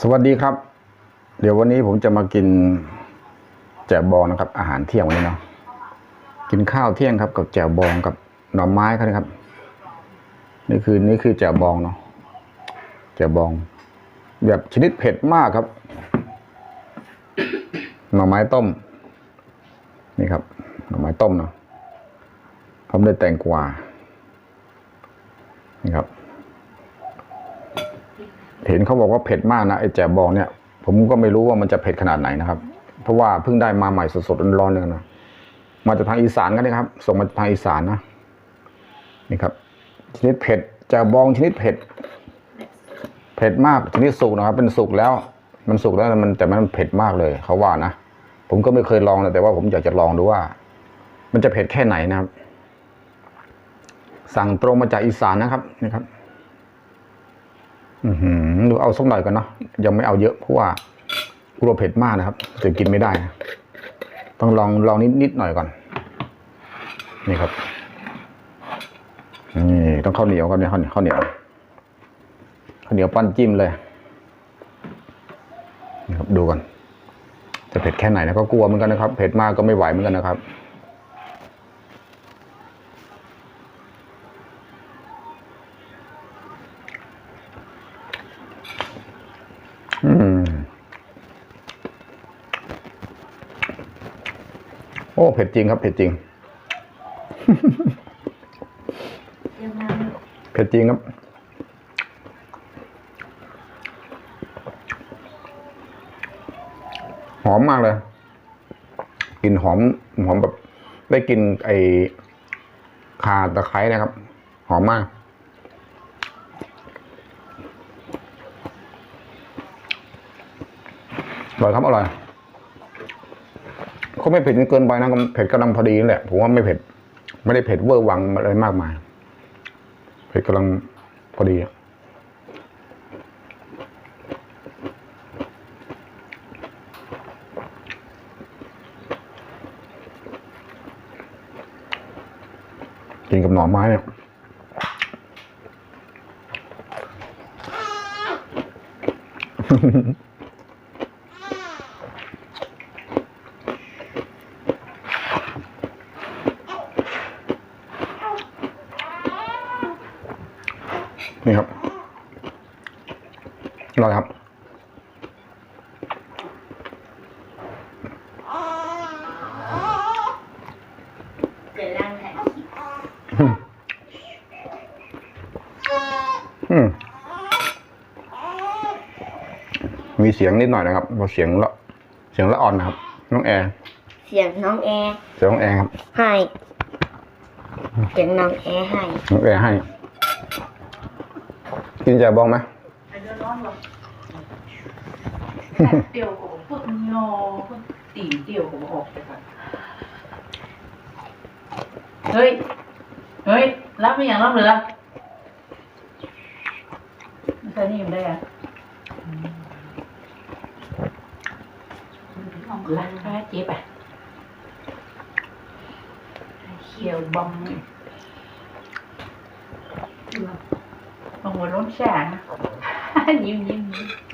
สวัสดีครับ เดี๋ยววันนี้ผมจะมากินแจ่วบองนะครับ อาหารเที่ยงวันนี้เนาะกินข้าวเที่ยงครับ กับแจ่วบองกับหน่อไม้ครับนะครับ นี่คือนี่คือแจ่วบองเนาะแจ่วบอง แบบชนิดเผ็ดมากครับ หน่อไม้ต้ม นี่ครับ หน่อไม้ต้มเนาะพร้อมด้วยแตงกวานี่ครับ เห็นเขาบอกว่าเผ็ดมากนะไอ้แจ่บองเนี่ย ผมก็ไม่รู้ว่ามันจะเผ็ดขนาดไหนนะครับ เพราะว่าเพิ่งได้มาใหม่สดๆร้อนๆเลยนะมาจากทางอีสานกันนะครับ ส่งมาจากทางอีสานนะนี่ครับ ชนิดเผ็ดแจ่บองชนิดเผ็ด เผ็ดมากชนิดสุกนะครับ เป็นสุกแล้ว มันสุกแล้วมันแต่มันเผ็ดมากเลยเขาว่านะผมก็ไม่เคยลองนะแต่ว่าผมอยากจะลองดูว่า มันจะเผ็ดแค่ไหนนะครับ สั่งตรงมาจากอีสานนะครับนี่ครับ อือหือ ดูเอาสักหน่อยก่อนเนาะยังไม่เอาเยอะเพราะว่ากลัวเผ็ดมากนะครับจะกินไม่ได้ ต้องลองลองนิดนิดหน่อยก่อน นี่ครับนี่ต้องข้าวเหนียวครับเนี่ยข้าวเหนียวข้าวเหนียวข้าวเหนียวปั้นจิ้มเลยนี่ครับดูกันจะเผ็ดแค่ไหนนะก็กลัวเหมือนกันนะครับ เผ็ดมากก็ไม่ไหวเหมือนกันนะครับ โอ้ เผ็ดจริงครับ เผ็ดจริง เผ็ดจริงครับ หอมมากเลยกลิ่นหอม หอมแบบ ได้กลินไอข่าตะไคร้นะครับ หอมมาก อร่อยครับอร่อยเขาไม่เผ็ดเกินไปนะเผ็ดกำลังพอดีนั่แหละผมว่าไม่เผ็ด ไม่ได้เผ็ดเวอร์วังอะไรมากมาย เผ็ดกำลังพอดีอะกินกับหน่อไม้เนี่ย นี่ครับอร่อยครับเดี๋ยวร่างแทนอืมมีเสียงนิดหน่อยนะครับเพราะเสียงละเสียงละอ่อนนะครับ น้องแอร์เสียงน้องแอร์เสียงน้องแอร์ครับให้เสียงน้องแอร์ให้น้องแอร์ให้ กินแจ่วบองไหม Ai đưa nó rồi. tiểu của phượng nhỏ phượng tỉ tiểu của hộp vậy phải ơi ơi lắm cái nhà lắm nữa sao nhìn đây à lắc phá chế bà chiều 我中吃你你你。